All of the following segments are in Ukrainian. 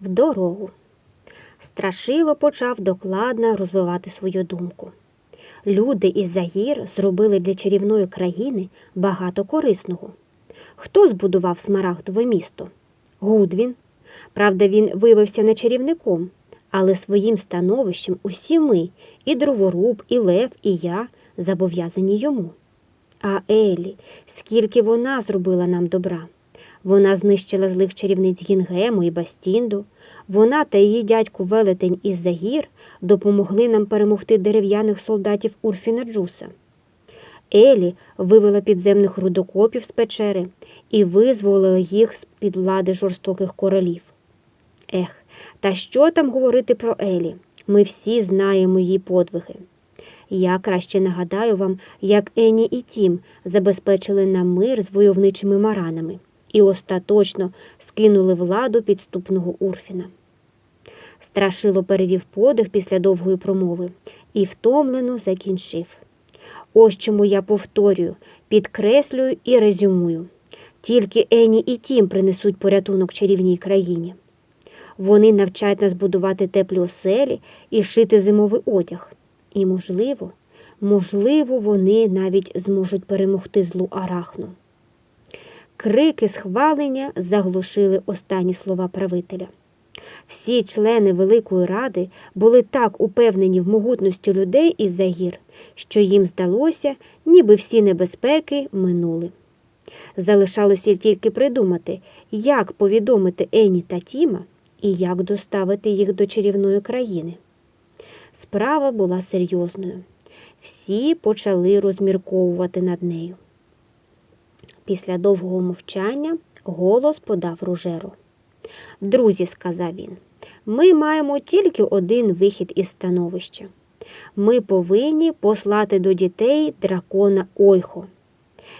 в дорогу. Страшило почав докладно розвивати свою думку. Люди із Загір зробили для чарівної країни багато корисного. Хто збудував смарагдове місто? Гудвін. Правда, він виявився не чарівником, але своїм становищем усі ми, і дроворуб, і Лев, і я зобов'язані йому. А Елі, скільки вона зробила нам добра. Вона знищила злих чарівниць Гінгему і Бастінду. Вона та її дядько Велетень із Загір допомогли нам перемогти дерев'яних солдатів Урфіна Джуса. Елі вивела підземних рудокопів з печери і визволила їх з-під влади жорстоких королів. Ех, та що там говорити про Елі? Ми всі знаємо її подвиги. Я краще нагадаю вам, як Ені і Тім забезпечили нам мир з войовничими маранами і остаточно скинули владу підступного Урфіна. Страшило перевів подих після довгої промови і втомлено закінчив. Ось чому я повторюю, підкреслюю і резюмую. Тільки Ені і Тім принесуть порятунок чарівній країні. Вони навчать нас будувати теплі оселі і шити зимовий одяг. І, можливо, можливо, вони навіть зможуть перемогти злу арахну. Крики схвалення заглушили останні слова правителя. Всі члени Великої Ради були так упевнені в могутності людей із Загір, що їм здалося, ніби всі небезпеки минули. Залишалося тільки придумати, як повідомити Ені та Тіма і як доставити їх до чарівної країни. Справа була серйозною. Всі почали розмірковувати над нею. Після довгого мовчання голос подав ружеру. Друзі, сказав він, ми маємо тільки один вихід із становища. Ми повинні послати до дітей дракона Ойхо.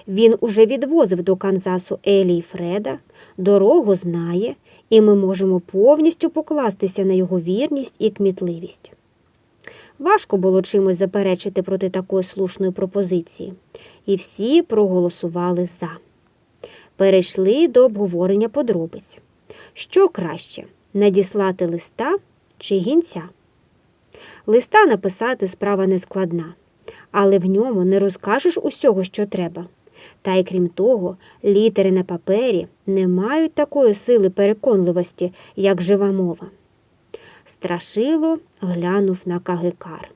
Він уже відвозив до Канзасу Елі і Фреда, дорогу знає, і ми можемо повністю покластися на його вірність і кмітливість. Важко було чимось заперечити проти такої слушної пропозиції, і всі проголосували за. Перейшли до обговорення подробиць. Що краще надіслати листа чи гінця? Листа написати справа нескладна, але в ньому не розкажеш усього, що треба. Та й крім того, літери на папері не мають такої сили переконливості, як жива мова. Страшило глянув на Кагикар.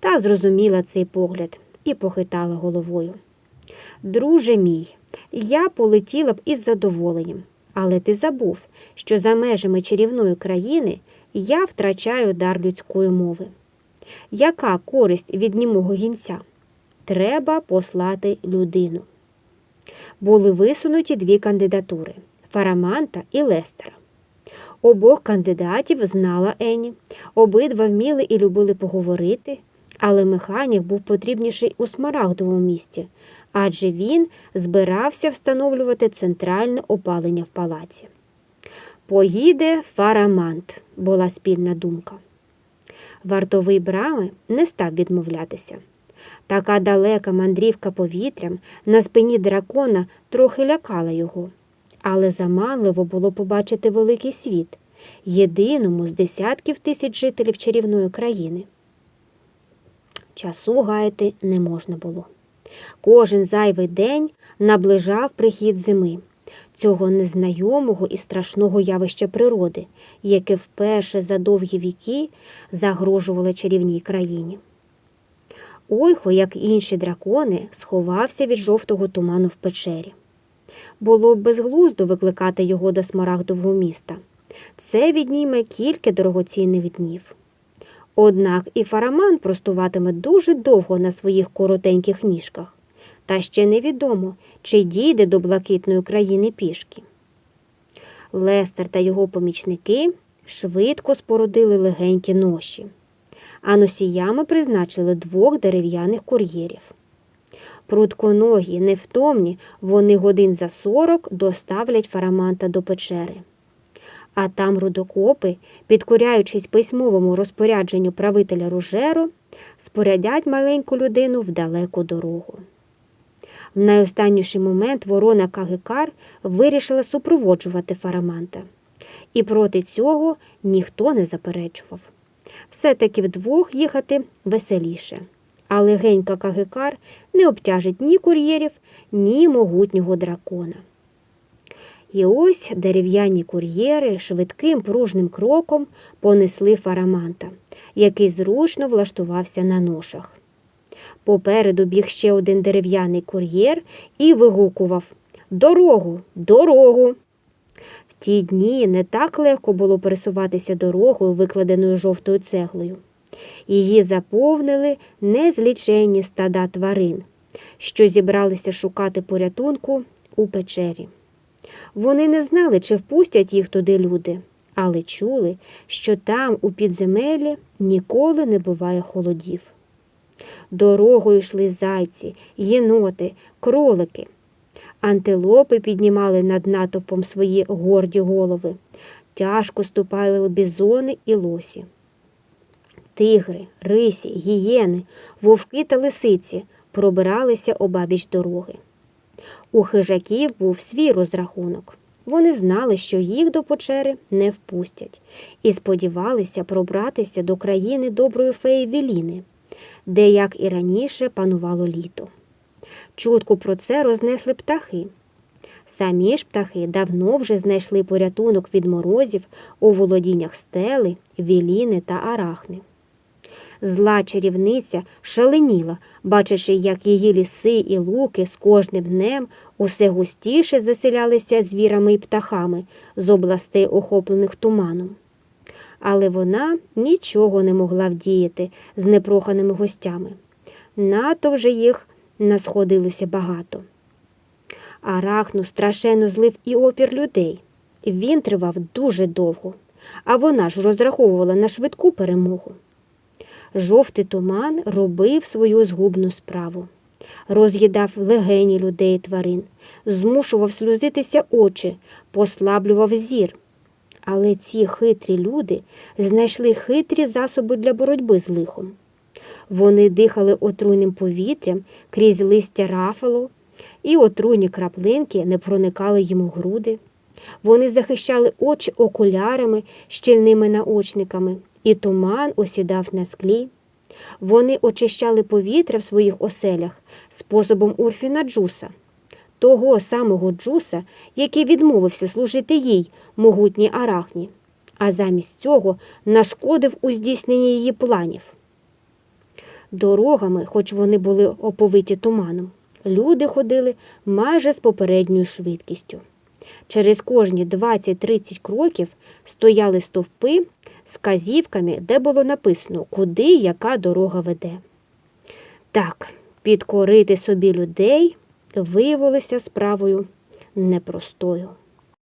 Та зрозуміла цей погляд і похитала головою. Друже мій, я полетіла б із задоволенням, але ти забув, що за межами чарівної країни я втрачаю дар людської мови. Яка користь від німого гінця? Треба послати людину. Були висунуті дві кандидатури Фараманта і Лестера. Обох кандидатів знала Ені, обидва вміли і любили поговорити, але механік був потрібніший у смарагдовому місті, адже він збирався встановлювати центральне опалення в палаці. Поїде фарамант, була спільна думка. Вартовий брами не став відмовлятися. Така далека мандрівка повітрям на спині дракона трохи лякала його, але заманливо було побачити великий світ, єдиному з десятків тисяч жителів чарівної країни. Часу гаяти не можна було. Кожен зайвий день наближав прихід зими, цього незнайомого і страшного явища природи, яке вперше за довгі віки загрожувало чарівній країні. Ойхо, як і інші дракони, сховався від жовтого туману в печері. Було б безглуздо викликати його до смарагдового міста. Це відніме кілька дорогоцінних днів. Однак і фараман простуватиме дуже довго на своїх коротеньких ніжках, та ще невідомо, чи дійде до блакитної країни пішки. Лестер та його помічники швидко спорудили легенькі ноші, а носіями призначили двох дерев'яних кур'єрів. Прутконогі, невтомні, вони годин за сорок доставлять фараманта до печери. А там рудокопи, підкоряючись письмовому розпорядженню правителя Ружеро, спорядять маленьку людину в далеку дорогу. В найостанніший момент ворона Кагикар вирішила супроводжувати фараманта. і проти цього ніхто не заперечував. Все-таки вдвох їхати веселіше, а легенька кагикар не обтяжить ні кур'єрів, ні могутнього дракона. І ось дерев'яні кур'єри швидким пружним кроком понесли фараманта, який зручно влаштувався на ношах. Попереду біг ще один дерев'яний кур'єр і вигукував Дорогу, дорогу. В ті дні не так легко було пересуватися дорогою, викладеною жовтою цеглою. Її заповнили незліченні стада тварин, що зібралися шукати порятунку у печері. Вони не знали, чи впустять їх туди люди, але чули, що там, у підземеллі, ніколи не буває холодів. Дорогою йшли зайці, єноти, кролики. Антилопи піднімали над натовпом свої горді голови, тяжко ступали бізони і лосі. Тигри, рисі, гієни, вовки та лисиці пробиралися обабіч дороги. У хижаків був свій розрахунок. Вони знали, що їх до печери не впустять, і сподівалися пробратися до країни доброї феї Веліни, де, як і раніше, панувало літо. Чутку про це рознесли птахи. Самі ж птахи давно вже знайшли порятунок від морозів у володіннях стели, віліни та арахни. Зла чарівниця шаленіла, бачачи, як її ліси і луки з кожним днем усе густіше заселялися звірами і птахами з областей, охоплених туманом. Але вона нічого не могла вдіяти з непроханими гостями. Надто вже їх насходилося багато. Арахну страшенно злив і опір людей. Він тривав дуже довго, а вона ж розраховувала на швидку перемогу. Жовтий туман робив свою згубну справу, роз'їдав легені людей і тварин, змушував сльозитися очі, послаблював зір. Але ці хитрі люди знайшли хитрі засоби для боротьби з лихом. Вони дихали отруйним повітрям крізь листя рафалу, і отруйні краплинки не проникали їм у груди. Вони захищали очі окулярами, щільними наочниками, і туман осідав на склі. Вони очищали повітря в своїх оселях способом Урфіна Джуса, того самого Джуса, який відмовився служити їй, могутній арахні, а замість цього нашкодив у здійсненні її планів. Дорогами, хоч вони були оповиті туманом, люди ходили майже з попередньою швидкістю. Через кожні 20-30 кроків стояли стовпи з казівками, де було написано, куди яка дорога веде. Так, підкорити собі людей виявилося справою непростою.